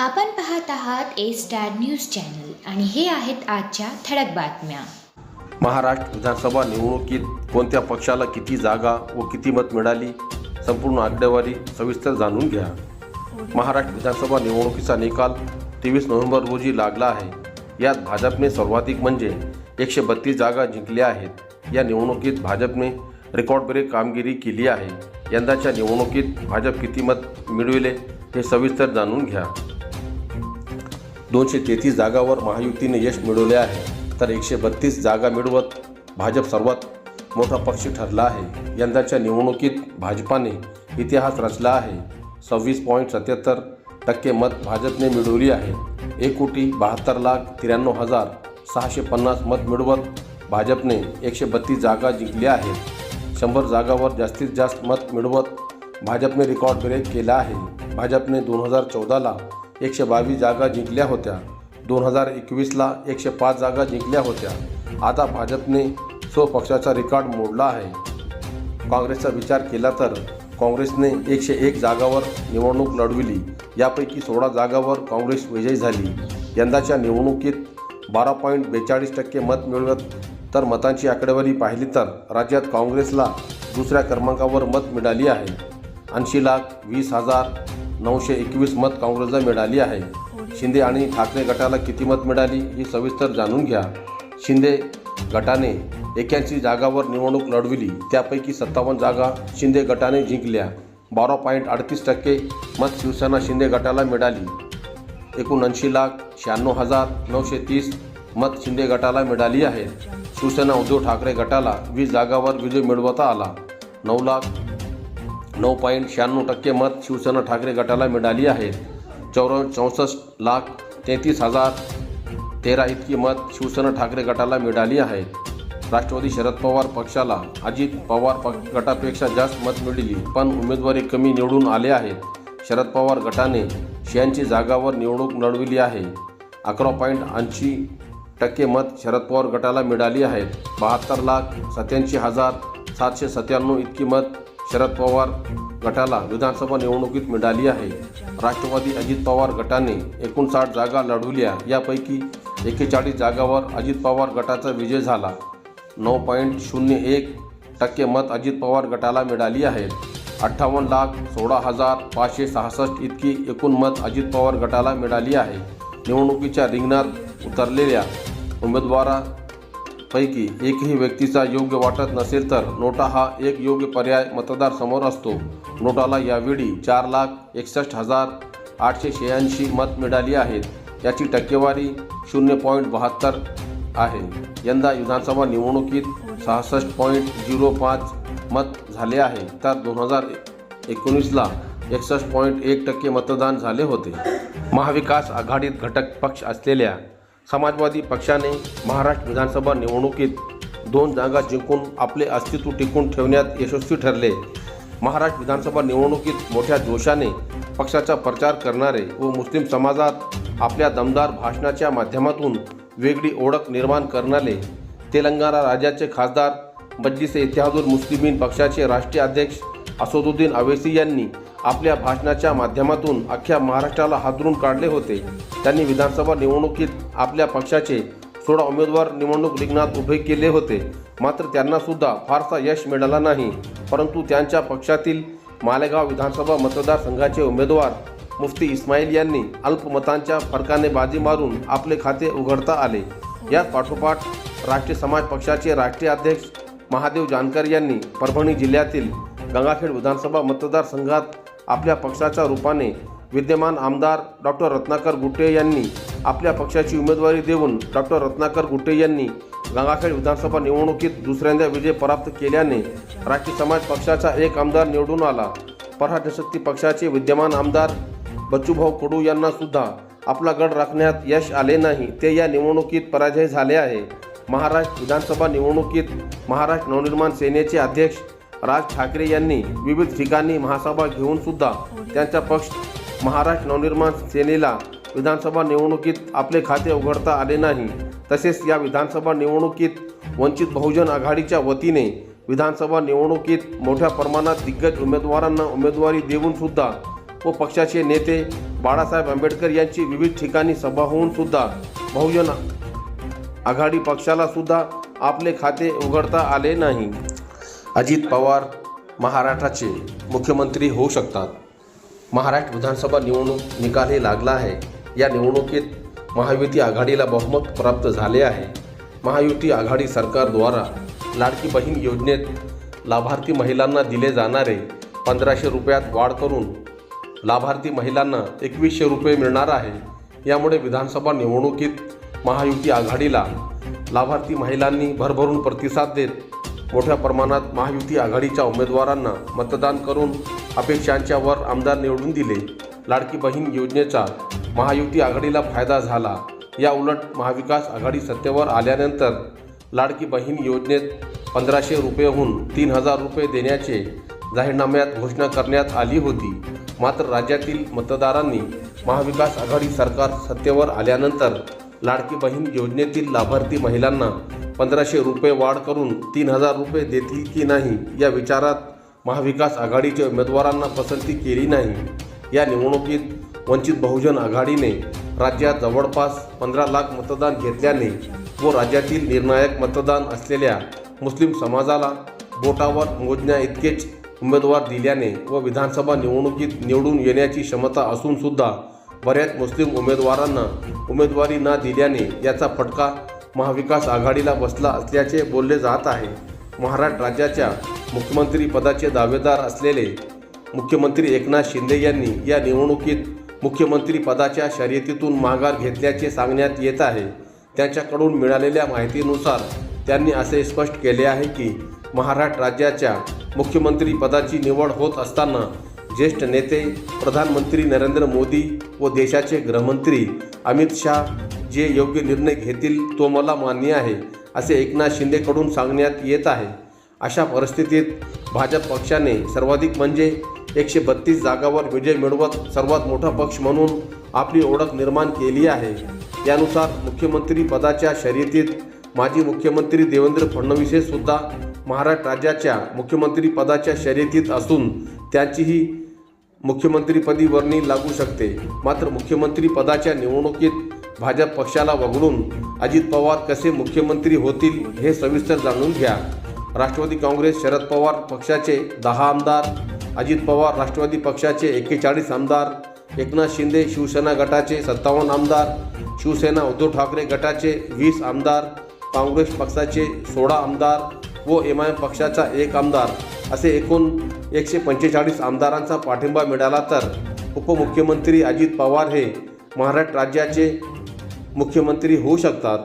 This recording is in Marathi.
आपण पाहत आहात ए स्टार न्यूज चॅनल आणि हे आहेत आजच्या ठळक बातम्या. महाराष्ट्र विधानसभा निवडणुकीत कोणत्या पक्षाला किती जागा व किती मत मिळाली? संपूर्ण आकडेवारी सविस्तर जाणून घ्या. महाराष्ट्र विधानसभा निवडणुकीचा निकाल तेवीस नोव्हेंबर रोजी लागला आहे. यात भाजपने सर्वाधिक म्हणजे एकशे बत्तीस जागा जिंकल्या आहेत. या निवडणुकीत भाजपने रेकॉर्ड ब्रेक कामगिरी केली आहे. यंदाच्या निवडणुकीत भाजप किती मत मिळविले हे सविस्तर जाणून घ्या. दोनशे तेहतीस जागावर महायुतीने यश मिळवले आहे. तर एकशे बत्तीस जागा मिळवत भाजप सर्वात मोठा पक्ष ठरला आहे. यंदाच्या निवडणुकीत भाजपाने इतिहास रचला आहे. सव्वीस पॉईंट सत्याहत्तर टक्के मत भाजपने मिळवली आहे. एक कोटी बहात्तर लाख त्र्याण्णव हजार सहाशे पन्नास मत मिळवत भाजपने एकशे बत्तीस जागा जिंकल्या आहेत. शंभर जागावर जास्तीत जास्त मत मिळवत भाजपने रेकॉर्ड ब्रेक केला आहे. भाजपने दोन हजार चौदाला एकशे बावीस जागा जिंकल्या होत्या. दोन हजार एकवीसला एकशे पाच जागा जिंकल्या होत्या. आता भाजपने स्वपक्षाचा रेकॉर्ड मोडला आहे. काँग्रेसचा विचार केला तर काँग्रेसने एकशे एक जागावर निवडणूक लढविली. यापैकी सोळा जागावर काँग्रेस विजयी झाली. यंदाच्या निवडणुकीत बारा पॉईंट बेचाळीस टक्के मत मिळवत तर मतांची आकडेवारी पाहिली तर राज्यात काँग्रेसला दुसऱ्या क्रमांकावर मत मिळाली आहे. ऐंशी लाख वीस हजार नऊशे एकवीस मत काँग्रेसला मिळाली आहे. शिंदे आणि ठाकरे गटाला किती मत मिळाली ही सविस्तर जाणून घ्या. शिंदे गटाने एक्याऐंशी जागावर निवडणूक लढविली. त्यापैकी सत्तावन्न जागा शिंदे गटाने जिंकल्या. बारा पॉईंट अडतीस टक्के मत शिवसेना शिंदे गटाला मिळाली. एकोणऐंशी लाख शहाण्णव हजार नऊशे तीस मत शिंदे गटाला मिळाली आहेत शिवसेना उद्धव ठाकरे गटाला वीस जागावर विजय मिळवता आला. नऊ लाख नऊ पॉईंट शहाण्णव टक्के मत शिवसेना ठाकरे गटाला मिळाली आहेत चौर चौसष्ट लाख तेहतीस हजार तेरा इतकी मत शिवसेना ठाकरे गटाला मिळाली आहेत राष्ट्रवादी शरद पवार पक्षाला अजित पवार पक्ष गटापेक्षा जास्त मत मिळाली पण उमेदवारी कमी निवडून आले आहेत. शरद पवार गटाने शहाऐंशी जागावर निवडणूक लढविली आहे. अकरा पॉईंट ऐंशी टक्के मत शरद पवार गटाला मिळाली आहेत. बहात्तर लाख सत्याऐंशी हजार सातशे सत्त्याण्णव इतकी मत शरद पवार गटाला विधानसभा निवडणुकीत मिळाली आहे. राष्ट्रवादी अजित पवार गटाने एकोणसाठ जागा लढवल्या. यापैकी एक्केचाळीस जागावर अजित पवार गटाचा विजय झाला. नऊ पॉईंट शून्य एक टक्के मत अजित पवार गटाला मिळाली आहेत अठ्ठावन्न लाख सोळा हजार पाचशे सहासष्ट इतकी एकूण मत अजित पवार गटाला मिळाली आहे. निवडणुकीच्या रिंगणात उतरलेल्या उमेदवारा पैकी एकही व्यक्तीचा योग्य वाटत नसेल तर नोटा हा एक योग्य पर्याय मतदारसमोर असतो. नोटाला यावेळी चार लाख एकसष्ट हजार आठशे शहाऐंशी मत मिळाली आहेत. याची टक्केवारी शून्य पॉईंट बहात्तर आहे. यंदा विधानसभा निवडणुकीत सहासष्ट पॉईंट झिरो पाच मत झाले आहे. तर दोन हजार एकोणीसला एकसष्ट पॉईंट एक टक्के मतदान झाले होते. महाविकास आघाडीत घटक पक्ष असलेल्या समाजवादी पक्षाने महाराष्ट्र विधानसभा निवडणुकीत दोन जागा जिंकून आपले अस्तित्व टिकून ठेवण्यात यशस्वी ठरले. महाराष्ट्र विधानसभा निवडणुकीत मोठ्या जोशाने पक्षाचा प्रचार करणारे व मुस्लिम समाजात आपल्या दमदार भाषणाच्या माध्यमातून वेगळी ओळख निर्माण करणारे तेलंगणा राज्याचे खासदार मजलिस इतिहादुल मुस्लिमीन पक्षाचे राष्ट्रीय अध्यक्ष असदुद्दीन अवेसी यांनी आपल्या भाषणाच्या माध्यमातून अख्ख्या महाराष्ट्राला हादरून काढले होते. त्यांनी विधानसभा निवडणुकीत आपल्या पक्षाचे सोळा उमेदवार निवडणूक रिंगणात उभे केले होते. मात्र त्यांनासुद्धा फारसा यश मिळाला नाही. परंतु त्यांच्या पक्षातील मालेगाव विधानसभा मतदारसंघाचे उमेदवार मुफ्ती इस्माईल यांनी अल्पमतांच्या फरकाने बाजी मारून आपले खाते उघडता आले. या पाठोपाठ राष्ट्रीय समाज पक्षाचे राष्ट्रीय अध्यक्ष महादेव जानकर यांनी परभणी जिल्ह्यातील गंगाखेड विधानसभा मतदारसंघात आपल्या पक्षाच्या रूपाने विद्यमान आमदार डॉक्टर रत्नाकर गुट्टे यांनी आपल्या पक्षाची उमेदवारी देऊन डॉक्टर रत्नाकर गुट्टे यांनी गंगाखेड विधानसभा निवडणुकीत दुसऱ्यांदा विजय प्राप्त केल्याने राष्ट्रीय समाज पक्षाचा एक आमदार निवडून आला. परहा जनशक्ती पक्षाचे विद्यमान आमदार बच्चूभाऊ कडू यांना सुद्धा आपला गड राखण्यात यश आले नाही. ते या निवडणुकीत पराजय झाले आहे. महाराष्ट्र विधानसभा निवडणुकीत महाराष्ट्र नवनिर्माण सेनेचे अध्यक्ष राज ठाकरे यांनी विविध ठिकाणी महासभा घेऊन सुद्धा त्यांचा पक्ष महाराष्ट्र नवनिर्माण सेनेला विधानसभा निवडणुकीत आपले खाते उघडता आले नाही. तसेच या विधानसभा निवडणुकीत वंचित बहुजन आघाडीच्या वतीने विधानसभा निवडणुकीत मोठ्या प्रमाणात दिग्गज उमेदवारांना उमेदवारी देऊनसुद्धा व पक्षाचे नेते बाळासाहेब आंबेडकर यांची विविध ठिकाणी सभा होऊन सुद्धा बहुजन आघाडी पक्षालासुद्धा आपले खाते उघडता आले नाही. अजित पवार महाराष्ट्राचे मुख्यमंत्री होऊ शकतात. महाराष्ट्र विधानसभा निवडणूक निकालही लागला आहे. या निवडणुकीत महायुती आघाडीला बहुमत प्राप्त झाले आहे. महायुती आघाडी सरकारद्वारा लाडकी बहीण योजनेत लाभार्थी महिलांना दिले जाणारे पंधराशे रुपयात वाढ करून लाभार्थी महिलांना एकवीसशे रुपये मिळणार आहे. यामुळे विधानसभा निवडणुकीत महायुती आघाडीला लाभार्थी महिलांनी भरभरून प्रतिसाद देत मोठ्या प्रमाणात महायुती आघाडीच्या उमेदवारांना मतदान करून अपेक्षांच्या वर आमदार निवडून दिले. लाडकी बहीण योजनेचा महायुती आघाडीला फायदा झाला. या उलट महाविकास आघाडी सत्तेवर आल्यानंतर लाडकी बहीण योजनेत पंधराशे रुपयेहून तीन हजार रुपये देण्याचे जाहीरनाम्यात घोषणा करण्यात आली होती. मात्र राज्यातील मतदारांनी महाविकास आघाडी सरकार सत्तेवर आल्यानंतर लाडकी बहीण योजनेतील लाभार्थी महिलांना पंधराशे रुपये वाढ करून तीन हजार रुपये देतील की नाही या विचारात महाविकास आघाडीच्या उमेदवारांना पसंती केली नाही. या निवडणुकीत वंचित बहुजन आघाडीने राज्यात जवळपास पंधरा लाख मतदान घेतल्याने व राज्यातील निर्णायक मतदान असलेल्या मुस्लिम समाजाला बोटावर मोजण्या इतकेच उमेदवार दिल्याने व विधानसभा निवडणुकीत निवडून येण्याची क्षमता असूनसुद्धा बऱ्याच मुस्लिम उमेदवारांना उमेदवारी न दिल्याने याचा फटका महाविकास आघाडीला बसला असल्याचे बोलले जात आहे. महाराष्ट्र राज्याच्या मुख्यमंत्रीपदाचे दावेदार असलेले मुख्यमंत्री एकनाथ शिंदे यांनी या निवडणुकीत मुख्यमंत्री पदाच्या शर्यतीतून माघार घेतल्याचे सांगण्यात येत आहे. त्यांच्याकडून मिळालेल्या माहितीनुसार त्यांनी असे स्पष्ट केले आहे की महाराष्ट्र राज्याच्या मुख्यमंत्री पदाची निवड होत असताना ज्येष्ठ नेते प्रधानमंत्री नरेंद्र मोदी व देशाचे गृहमंत्री अमित शाह जे योग्य निर्णय घेतील तो मला मान्य आहे असे एकनाथ शिंदेकडून सांगण्यात येत आहे. अशा परिस्थितीत भाजप पक्षाने सर्वाधिक म्हणजे एकशे बत्तीस जागावर विजय मिळवत सर्वात मोठा पक्ष म्हणून आपली ओळख निर्माण केली आहे. यानुसार मुख्यमंत्री पदाच्या शर्यतीत माजी मुख्यमंत्री देवेंद्र फडणवीस हे सुद्धा महाराष्ट्र राज्याच्या मुख्यमंत्री पदाच्या शर्यतीत असून त्यांचीही मुख्यमंत्रीपदी वर्णी लागू शकते. मात्र मुख्यमंत्री पदाच्या निवडणुकीत भाजप पक्षाला वगळून अजित पवार कसे मुख्यमंत्री होतील हे सविस्तर जाणून घ्या. राष्ट्रवादी काँग्रेस शरद पवार पक्षाचे दहा आमदार अजित पवार राष्ट्रवादी पक्षाचे एक्केचाळीस आमदार एकनाथ शिंदे शिवसेना गटाचे सत्तावन्न आमदार शिवसेना उद्धव ठाकरे गटाचे वीस आमदार काँग्रेस पक्षाचे सोळा आमदार व एम आय एम पक्षाचा एक आमदार असे एकूण एकशे पंचेचाळीस आमदारांचा पाठिंबा मिळाला तर उपमुख्यमंत्री अजित पवार हे महाराष्ट्र राज्याचे मुख्यमंत्री होऊ शकतात.